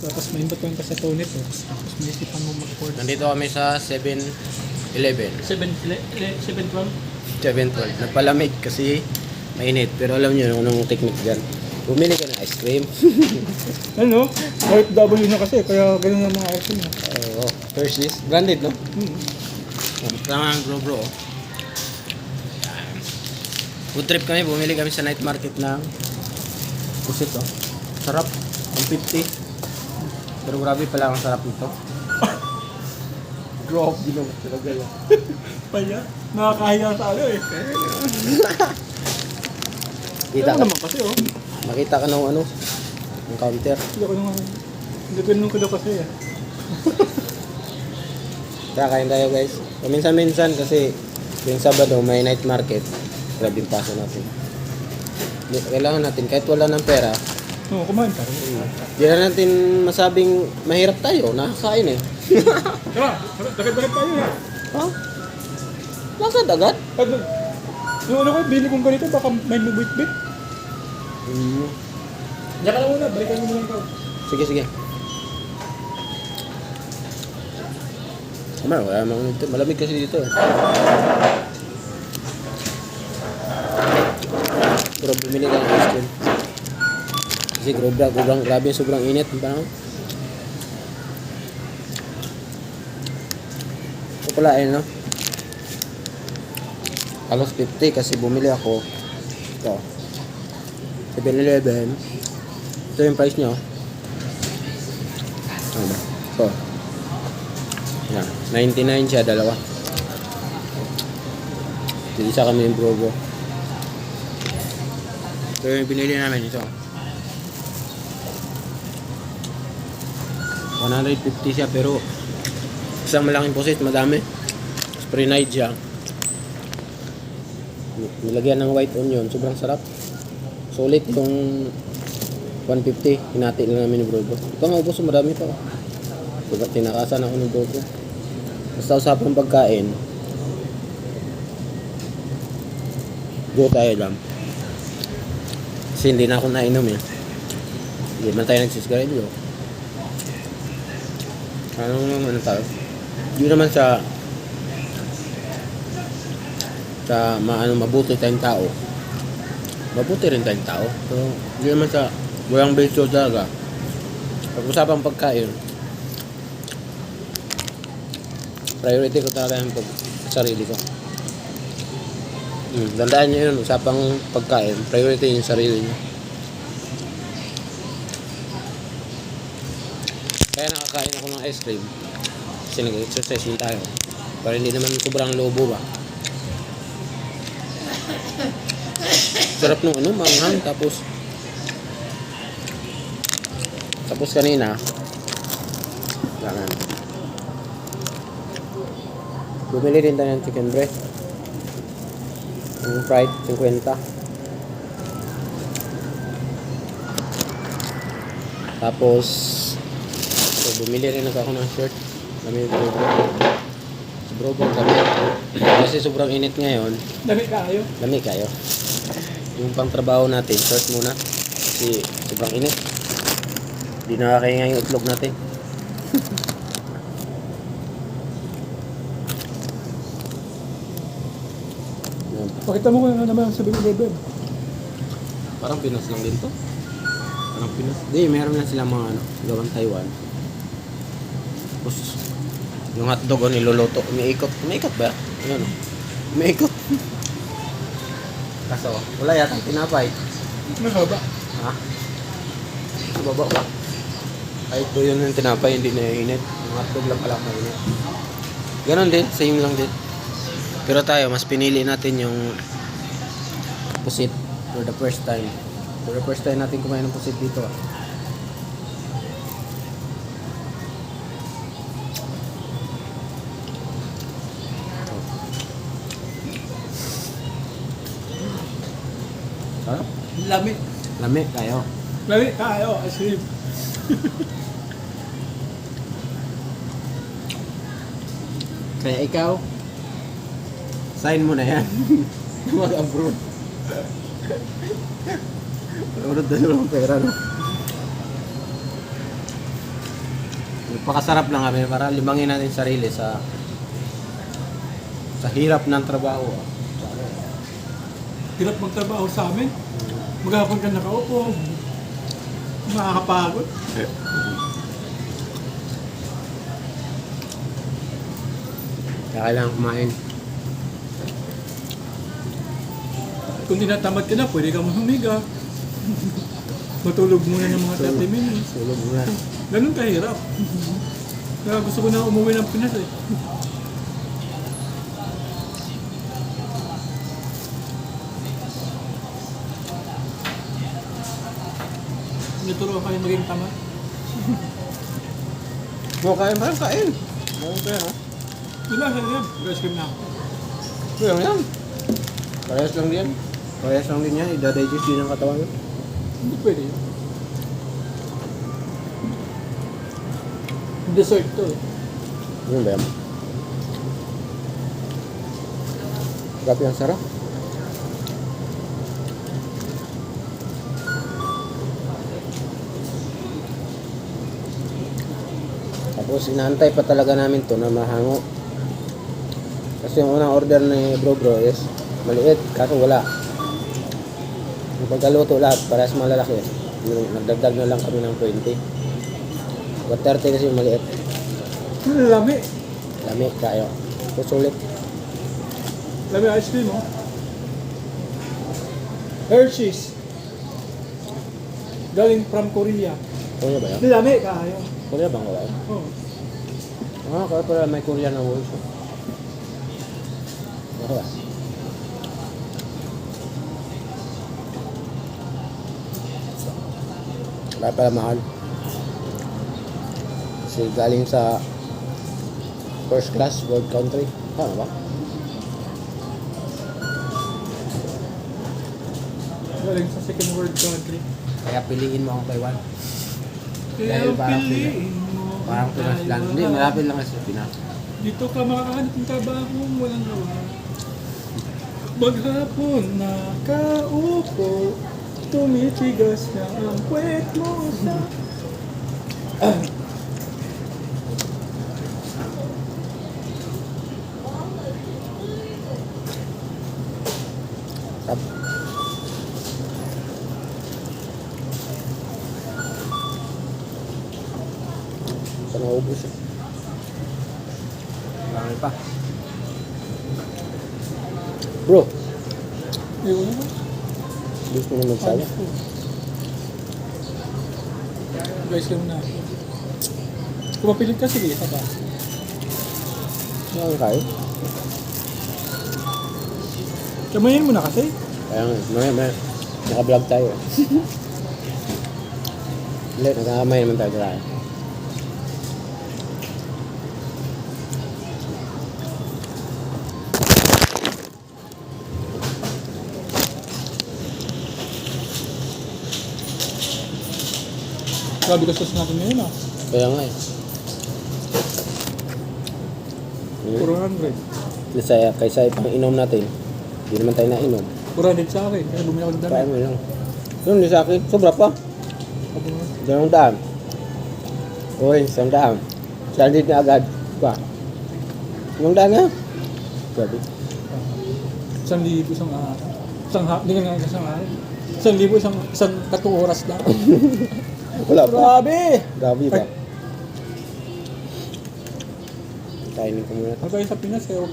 Tapos may imbatuan ka sa Tony to. Tapos may isipan mo mag-board. Nandito kami sa 7-Eleven. 7-12? 7-12. Nagpalamig kasi mainit. Pero alam niyo anong technique dyan. Bumili ka ng ice cream. Ano? OFW na kasi, kaya ganun ang mga item niya. Oo. Hershey's. Branded, no? Hmm. Tama ang bro bro. Food trip kami, bumili kami sa night market ng pusit oh. Sarap. Ang 50. Pero grabe pala ang sarap nito. Grabe ginawa talaga yan. Paya, nakakahiya sa ano eh. Kita Ano ka, naman kasi oh. makita ka ng ano, ng counter. Hindi ko naman, hindi ko nung kada kasi eh. Kakain tayo guys. Paminsan-minsan kasi yung Sabado may night market. Grabe yung paso natin. Di- Kailangan natin kahit wala ng pera, Oo, kumain ka rin. Di na natin masabing mahirap tayo, nakakain eh. Tara, dagat-dagat tayo na. Ha? Bakit agad? Ano, yung ano ko, bili kong ganito, baka may mabit-bit. Mm. Diyan ka na muna, balikan mo lang ko. Sige, sige. Tama, wala namang dito. Malamig kasi dito eh. Pero bumili ka ng ice cream. Kasi grabe, sobrang, grabe, sobrang init. Parang, ito pala eh, no? Halos 50 kasi bumili ako. Ito. 7-Eleven. Ito yung price niya. oh. Ano ba? Ito. Yan. 99 siya, dalawa. Ito, isa kami yung brogo. Ito yung binili namin ito. 150 siya pero isang malaking pusit, madami. Spray night siya. Nilagyan ng white onion, sobrang sarap. Solid yung 150, hinati lang namin ni Brogo. Ito nga ubos, marami pa. Diba, tinakasan ako ni Brogo. Basta usapang pagkain, go tayo lang. Kasi hindi na ako nainom eh. Hindi man tayo nagsisigarilyo. Ano naman ano tayo? Hindi naman sa sa maano mabuti tayong tao. Mabuti rin tayong tao. Pero hindi naman sa walang bisyo talaga. Pag-usapang pagkain, priority ko talaga yung pag sarili ko. Hmm, tandaan nyo yun, usapang pagkain, priority yung sarili nyo. Kaya nakakain ako ng ice cream. Kasi nag-exercise din tayo. Para hindi naman sobrang lobo ba. Sarap nung ano, manghang. Tapos, tapos kanina, ganun. Bumili rin tayo ng chicken breast. Yung fried, 50. Tapos, so, bumili rin ako ng shirt. Kami bro Si bro bro kami. Kasi sobrang init ngayon. Dami kayo. Lami kayo. Yung pang trabaho natin, short muna. Kasi sobrang init. Hindi nakakainga yung itlog natin. Pakita mo kung ano naman ang 7-Eleven. Parang Pinas lang din to. Parang Pinas. Di, meron na silang mga ano, gawang Taiwan. Tapos, yung hotdog o niluluto, umiikot. Umiikot ba? Ano? Umiikot. Kaso, wala yata tinapay. Mahaba. Ha? Sa baba ba? Kahit po yun yung tinapay, hindi na init. Yung hotdog lang pala mainit. Ganon din, same lang din. Pero tayo, mas pinili natin yung pusit for the first time. For the first time natin kumain ng pusit dito. ah. Lami. Lami kayo. Lami kayo, asin. Kaya ikaw, sign mo na yan. Mag-abroad. Mag-abroad na lang pera, no? Nagpakasarap lang kami para limangin natin sarili sa sa hirap ng trabaho. ah. Hirap magtrabaho sa amin. Maghapon ka nakaupo. Makakapagod. Kaya kailangan kumain. Kung tinatamad ka na, pwede ka humiga. Matulog muna ng mga 30 minutes. Tulog muna. Ganun kahirap. Kaya gusto ko na umuwi ng Pinas eh. Naturuan kayo maging tama. Mo kain pa kain. Kain pa yan, ha? Diba, sa yan? Ice cream na ako. Kaya yan. Parehas lang din. Parehas lang din yan. Ida-digest din ang katawan mo. Hindi pwede yun. Dessert to eh. Ano ba yan? Grabe ang sarap. Tapos inaantay pa talaga namin to na mahango. Kasi yung unang order ni Bro Bro is maliit, kaso wala. Yung pagkaluto lahat, parehas malalaki. Yung Nagdagdag na lang kami ng 20. But 30 kasi yung maliit. Lami? Lami, kayo. Ito sulit. Lami ice cream oh. Hershey's. Galing from Korea. Korea ba yan? Lami kayo. Korea ba ang wala? Oh. Ah, kaya pala may Korean na words. Okay? Kaya pala mahal. Kasi galing sa first class world country. Tama ba? Galing sa second world country. Kaya piliin mo ang Taiwan. Dahil parang mo. Parang ang Pinas lang. Hindi, malapit lang kasi sa Pinas. Dito ka makakahanap ng trabaho walang gawa. Maghapon nakaupo, tumitigas na ang kwet mo sa... Tap. Sa naubos eh. Marami pa. Bro, Ayun mo. gusto mo magsawa? Guys, lang na. Kung mapilit ka, sige, isa pa. Ano kayo? Kamayin mo na kasi. Kaya nga, may, may, naka-vlog tayo. Hindi, nagkakamay naman tayo tayo. Grabe ka sauce natin ngayon ah. Kaya nga eh. Puro 100. Kaysa, kaysa ipang inom natin, hindi naman tayo nainom. 400 sa akin. Kaya bumili ako ng Kaya damit. mo lang. Yun, di sa akin, sobra pa. Dalawang daan. Uy, isang daan. Sandit na agad. Pa. Isang daan na. Sabi. Isang libo isang araw. Isang ha, hindi ka nga isang araw. Isang libo isang, isang katong oras lang. Wala pa. Grabe! Grabe ba? Kainin ko muna. Pag kayo sa Pinas, huwag kayong